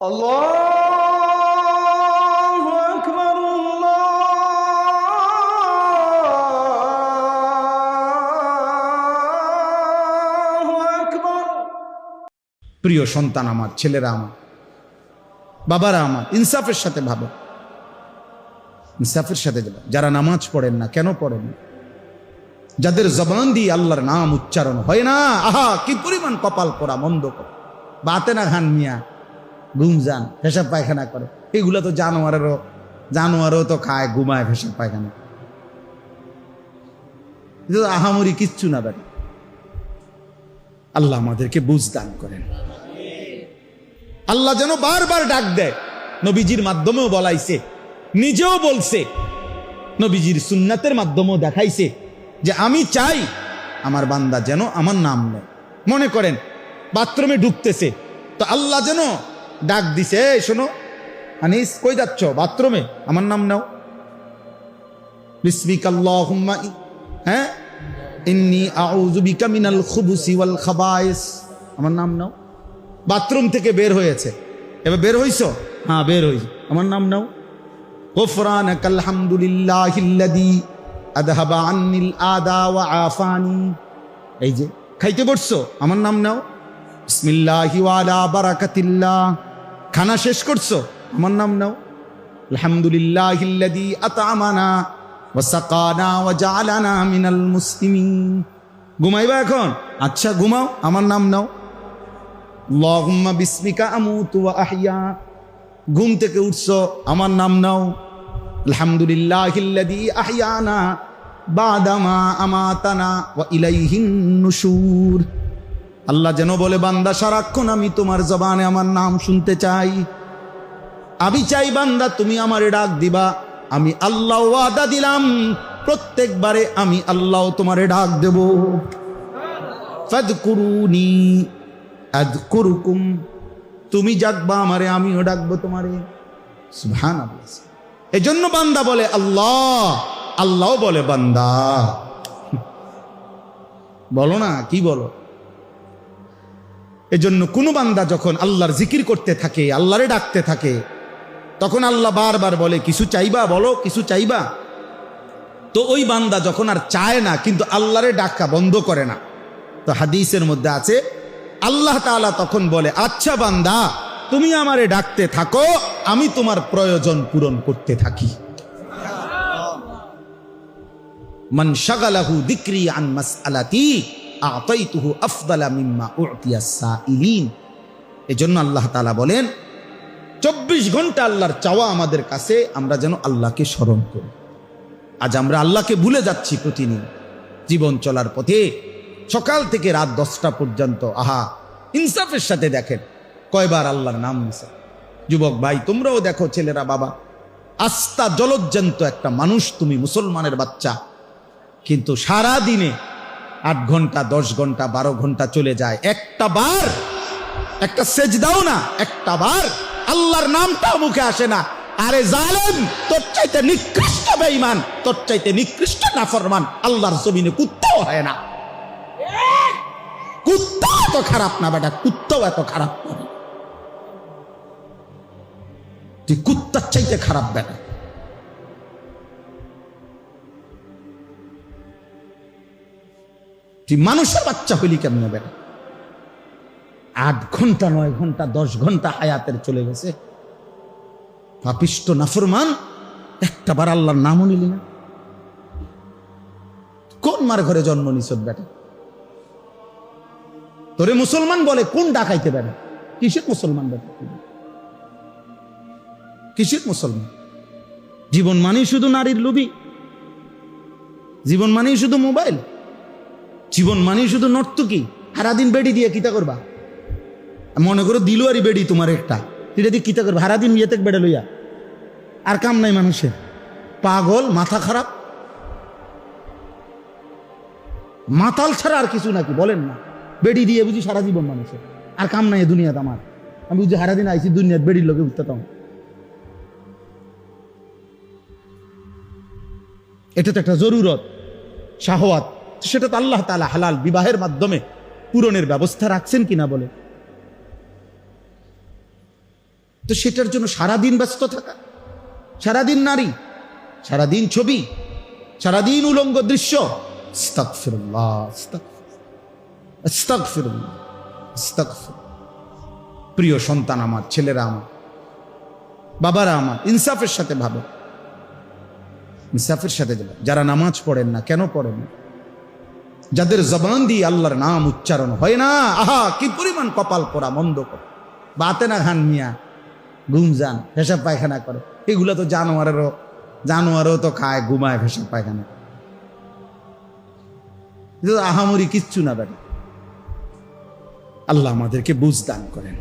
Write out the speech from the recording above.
الله أكبر الله أكبر প্রিয় সন্তান আমার ছেলেরা আমার বাবারা আমার ইনসাফের সাথে ভাবে ইনসাফের সাথে যাবে যারা নামাজ পড়েন না কেন পড়েন না যাদের জবান দিয়ে আল্লাহর নাম উচ্চারণ হয় না আহা কি পরিমাণ কপাল করা মন্দ করে বাতে না খান মিয়া যান পেশাব পায়খানা করে। এগুলো তো জানোয়ারেরও, জানোয়ারও তো খায়, ঘুমায় পেশাব পায়খানা। এটা আহামরি কিচ্ছু না বেটা আল্লাহ আমাদেরকে বুঝ দান করেন। আল্লাহ যেন বারবার ডাক দেয়। নবীজির মাধ্যমেও বলাইছে, নিজেও বলছে। নবীজির সুন্নাতের মাধ্যমেও দেখাইছে যে আমি চাই আমার বান্দা যেন আমার নাম নেয়। মনে করেন, বাথরুমে ঢুকতেছে, তো আল্লাহ যেন ডাক দিছে, এই, শোনো। আনিস কই যাচ্ছ? বাথরুমে? আমার নাম নাও। বিসমিকাল্লাহ হ্যাঁ? ইন্নি আউজুবিকা মিনাল খুবুসি ওয়াল খাবাইস। আমার নাম নাও। বাথরুম থেকে বের হয়েছে। এবার বের হইছ? হ্যাঁ বের হই। আমার নাম নাও। গোফরান আলহামদুলিল্লাহিল্লাদি আদহাবা আন্নিল আদা ওয়া আফানি। এই যে, খাইতে বসছো? আমার নাম নাও। বিসমিল্লাহি ওয়ালা বারাকাতিল্লাহ। খানা শেষ করছ? আমার নাম নাও। ওয়া জা'আলানা মিনাল ঘুমাইবা এখন? আচ্ছা ঘুমাও। আমার নাম নাও। আমুতু ওয়া আহইয়া। ঘুম থেকে উঠছো? আমার নাম নাও। আলহামদুলিল্লাহিল্লাযী আহইয়ানা বাদামা আমাতানা ওয়া ইলাইহিন নুশুর। আল্লাহ যেন বলে, বান্দা, সারাক্ষণ আমি তোমার জবানে আমার নাম শুনতে চাই। আমি চাই, বান্দা, তুমি আমারে ডাক দিবা। আমি আল্লাহ ওয়াদা দিলাম, প্রত্যেকবারে আমি আল্লাহ তোমারে ডাক দেব। তুমি ডাকবা আমারে, আমিও ডাকবো তোমারে। এই জন্য বান্দা বলে, আল্লাহ আল্লাহ বলে, বান্দা। বলো না, কি বলো? এজন্য কোনো বান্দা যখন আল্লাহর জিকির করতে থাকে, আল্লাহরে ডাকতে থাকে, তখন আল্লাহ বারবার বলে, কিছু চাইবা বলো, কিছু চাইবা? তো ওই বান্দা যখন আর চায় না, কিন্তু আল্লাহরে ডাকা বন্ধ করে না। তো হাদিসের মধ্যে আছে, আল্লাহ তাআলা তখন বলে আচ্ছা বান্দা, তুমি আমারে ডাকতে থাকো, আমি তোমার প্রয়োজন পূরণ করতে থাকি। মান শাগালাহু দিক্রি আন মাসআলাতি আতাইতুহু আফদালা মিম্মা উতিয়া সাইলিন এজন্য আল্লাহ তাআলা বলেন, চব্বিশ ঘণ্টা আল্লাহর চাওয়া আমাদের কাছে, আমরা যেন আল্লাহকে স্মরণ করি। আজ আমরা আল্লাহকে ভুলে যাচ্ছি প্রতিদিন। জীবন চলার পথে সকাল থেকে রাত দশটা পর্যন্ত, আহা, ইনসাফের সাথে দেখেন, কয়বার আল্লাহর নাম নিছে। যুবক ভাই, তোমরাও দেখো ছেলেরা, বাবা, আস্থা জলজ্জান্ত একটা মানুষ, তুমি মুসলমানের বাচ্চা। কিন্তু সারা দিনে আট ঘণ্টা, দশ ঘণ্টা, বারো ঘণ্টা চলে যায়। একটা বার, একটা সেজ দাও না, একটা বার আল্লাহর নামটাও মুখে আসে না। আরে জালেম, তোর চাইতে নিকৃষ্ট বেঈমান, তোর চাইতে নিকৃষ্ট নাফরমান, আল্লাহর জমিনে কুত্তাও হয় না। কুত্তা এত খারাপ না বেটা, কুত্তাও এত খারাপ না। তুই কুত্তার চাইতে খারাপ বেটা। তুই মানুষের বাচ্চা হইলি কেমনে বেটা? আট ঘণ্টা, নয় ঘণ্টা, দশ ঘণ্টা হায়াতের চলে গেছে। পাপিষ্ট, নাফরমান একটা বার আল্লাহর নামও নিলি না। কোন মার ঘরে জন্ম নিছ বেটা? তোরে মুসলমান বলে কোন ডাকাইতে বেটা? কিসের মুসলমান বেটা? কিসের মুসলমান? জীবন মানেই শুধু নারীর লোভী জীবন মানেই শুধু মোবাইল। জীবন মানেই শুধু নর্তকী সারাদিন বেডি দিয়ে কিতা করবা? মনে করো দিল আরই বেডি তোমার একটা। এটা দিয়ে কিতা করবা? সারাদিন ইয়েতে বেড়ে লইয়া। আর কাম নাই মানুষের। পাগল, মাথা খারাপ। মাতাল ছাড়া আর কিছু নাকি? বলেন না। বেডি দিয়ে বুঝি সারা জীবন মানুষের। আর কাম নাই দুনিয়াতে আমার। আমি বুঝি সারাদিন আইসি দুনিয়াত বেডির লোকে উঠতাম। এটা তো একটা জরুরত শাহওয়াত সেটা তো আল্লাহ তালা হালাল বিবাহের মাধ্যমে পূরণের ব্যবস্থা রাখছেন কিনা বলে। তো সেটার জন্য সারাদিন ব্যস্ত থাকা, সারাদিন নারী, সারাদিন ছবি, সারাদিন উলঙ্গ দৃশ্য। প্রিয় সন্তান আমার, ছেলেরা আমার, বাবারা আমার, ইনসাফের সাথে ভাবে। ইনসাফের সাথে যারা নামাজ পড়েন না, কেন পড়েন না? যাদের জবান দিয়ে আল্লাহর নাম উচ্চারণ হয় না, আহা, কি পরিমাণ কপাল পরা মন্দ করে বাতে না খান মিয়া ঘুম যান পায়খানা করে। এগুলো তো জানোয়ারেরও, জানোয়ারও তো খায়, ঘুমায় পেশাব পায়খানা আহামরি কিচ্ছু না বেটা। আল্লাহ আমাদেরকে বুঝ দান করেন।